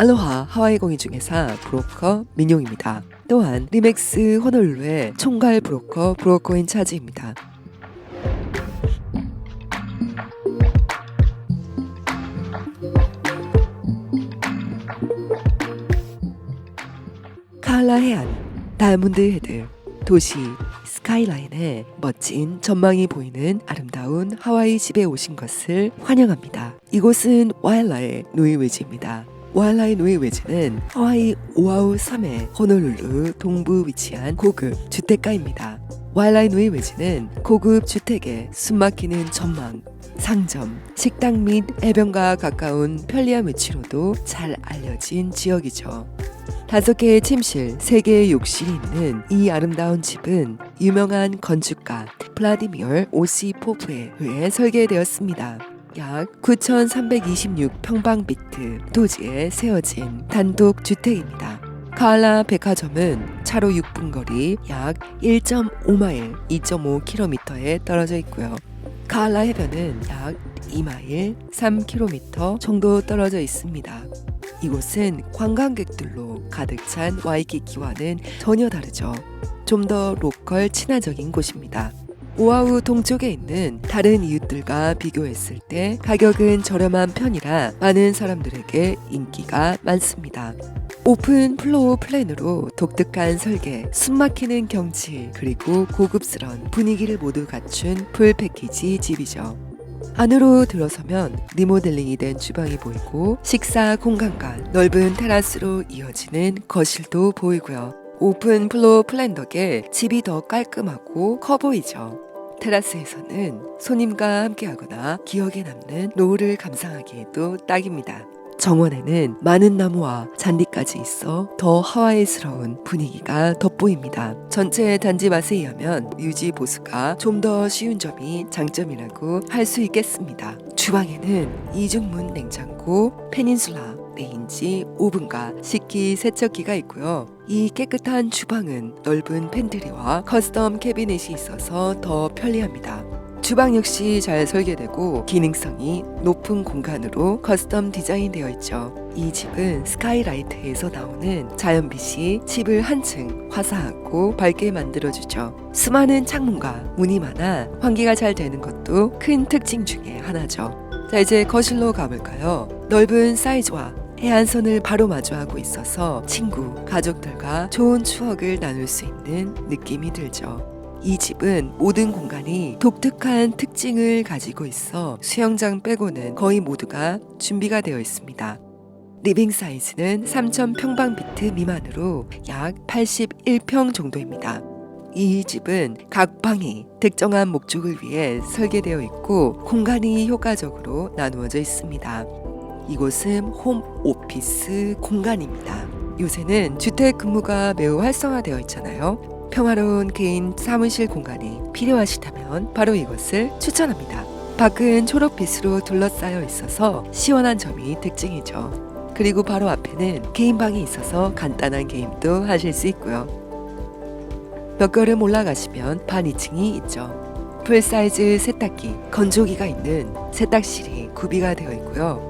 알로하 하와이 공인 중개사 브로커 민용입니다. 또한 리맥스 호놀룰루의 총괄 브로커 브로커인 차지입니다. 카알라 해안, 다이아몬드 헤드, 도시, 스카이라인에 멋진 전망이 보이는 아름다운 하와이 집에 오신 것을 환영합니다. 이곳은 와일라의 노이웨지입니다. 와일라의 노이웨지는 하와이 오아우 섬의 호놀룰루 동부 위치한 고급 주택가입니다. 와일라의 노이웨지는 고급 주택의 숨막히는 전망, 상점, 식당 및 해변과 가까운 편리한 위치로도 잘 알려진 지역이죠. 다섯 개의 침실, 세 개의 욕실이 있는 이 아름다운 집은 유명한 건축가 플라디미얼 오시포프에 의해 설계되었습니다. 약 9,326평방미터 토지에 세워진 단독 주택입니다. 카알라 백화점은 차로 6분 거리 약 1.5마일 2.5km에 떨어져 있고요. 카알라 해변은 약 2마일 3km 정도 떨어져 있습니다. 이곳은 관광객들로 가득 찬 와이키키와는 전혀 다르죠. 좀 더 로컬 친화적인 곳입니다. 오아우 동쪽에 있는 다른 이웃들과 비교했을 때 가격은 저렴한 편이라 많은 사람들에게 인기가 많습니다. 오픈 플로어 플랜으로 독특한 설계, 숨막히는 경치, 그리고 고급스러운 분위기를 모두 갖춘 풀 패키지 집이죠. 안으로 들어서면 리모델링이 된 주방이 보이고 식사 공간과 넓은 테라스로 이어지는 거실도 보이고요. 오픈 플로어 플랜 덕에 집이 더 깔끔하고 커 보이죠. 테라스에서는 손님과 함께하거나 기억에 남는 노을을 감상하기에도 딱입니다. 정원에는 많은 나무와 잔디까지 있어 더 하와이스러운 분위기가 돋보입니다. 전체 단지 맛에 의하면 유지 보수가 좀 더 쉬운 점이 장점이라고 할 수 있겠습니다. 주방에는 이중문 냉장고, 페닌슐라, 레인지, 오븐과 식기 세척기가 있고요. 이 깨끗한 주방은 넓은 팬트리와 커스텀 캐비넷이 있어서 더 편리합니다. 주방 역시 잘 설계되고 기능성이 높은 공간으로 커스텀 디자인되어 있죠. 이 집은 스카이라이트에서 나오는 자연빛이 집을 한층 화사하고 밝게 만들어주죠. 수많은 창문과 문이 많아 환기가 잘 되는 것도 큰 특징 중에 하나죠. 자, 이제 거실로 가볼까요? 넓은 사이즈와 해안선을 바로 마주하고 있어서 친구, 가족들과 좋은 추억을 나눌 수 있는 느낌이 들죠. 이 집은 모든 공간이 독특한 특징을 가지고 있어 수영장 빼고는 거의 모두가 준비가 되어 있습니다. 리빙 사이즈는 3,000평방미터 미만으로 약 81평 정도입니다. 이 집은 각 방이 특정한 목적을 위해 설계되어 있고 공간이 효과적으로 나누어져 있습니다. 이곳은 홈 오피스 공간입니다. 요새는 주택 근무가 매우 활성화되어 있잖아요. 평화로운 개인 사무실 공간이 필요하시다면 바로 이곳을 추천합니다. 밖은 초록빛으로 둘러싸여 있어서 시원한 점이 특징이죠. 그리고 바로 앞에는 개인 방이 있어서 간단한 게임도 하실 수 있고요. 몇 걸음 올라가시면 반 2층이 있죠. 풀사이즈 세탁기, 건조기가 있는 세탁실이 구비가 되어 있고요.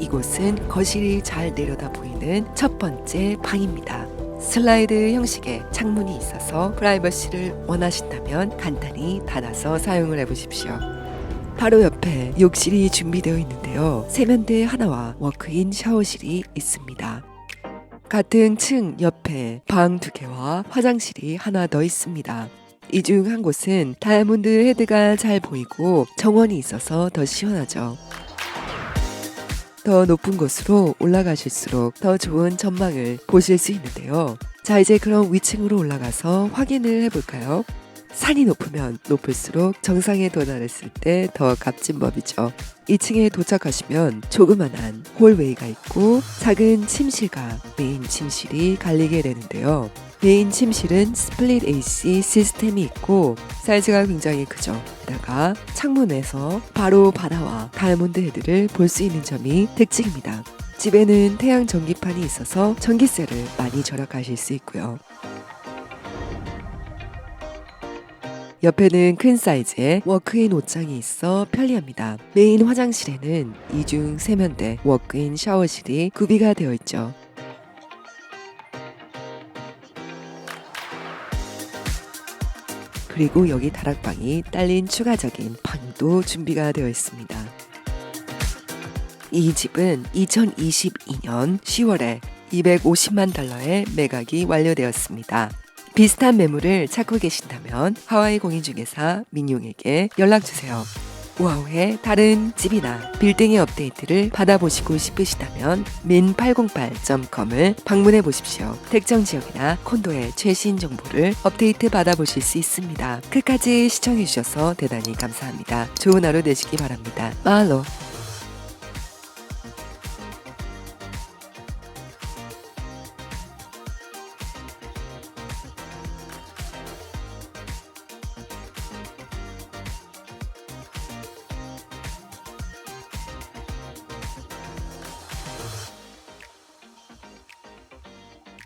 이곳은 거실이 잘 내려다 보이는 첫 번째 방입니다. 슬라이드 형식의 창문이 있어서 프라이버시를 원하신다면 간단히 닫아서 사용을 해보십시오. 바로 옆에 욕실이 준비되어 있는데요. 세면대 하나와 워크인 샤워실이 있습니다. 같은 층 옆에 방 두 개와 화장실이 하나 더 있습니다. 이 중 한 곳은 다이아몬드 헤드가 잘 보이고 정원이 있어서 더 시원하죠. 더 높은 곳으로 올라가실수록 더 좋은 전망을 보실 수 있는데요. 자, 이제 그럼 위층으로 올라가서 확인을 해볼까요? 산이 높으면 높을수록 정상에 도달했을 때 더 값진 법이죠. 2층에 도착하시면 조그만한 홀웨이가 있고 작은 침실과 메인 침실이 갈리게 되는데요. 메인 침실은 스플릿 AC 시스템이 있고 사이즈가 굉장히 크죠. 게다가 창문에서 바로 바다와 다이아몬드 헤드를 볼 수 있는 점이 특징입니다. 집에는 태양 전기판이 있어서 전기세를 많이 절약하실 수 있고요. 옆에는 큰 사이즈의 워크인 옷장이 있어 편리합니다. 메인 화장실에는 이중 세면대 워크인 샤워실이 구비가 되어 있죠. 그리고 여기 다락방이 딸린 추가적인 방도 준비가 되어 있습니다. 이 집은 2022년 10월에 250만 달러에 매각이 완료되었습니다. 비슷한 매물을 찾고 계신다면 하와이 공인중개사 민용에게 연락 주세요. 와우의 다른 집이나 빌딩의 업데이트를 받아보시고 싶으시다면 min808.com을 방문해 보십시오. 특정 지역이나 콘도의 최신 정보를 업데이트 받아보실 수 있습니다. 끝까지 시청해 주셔서 대단히 감사합니다. 좋은 하루 되시기 바랍니다. 말로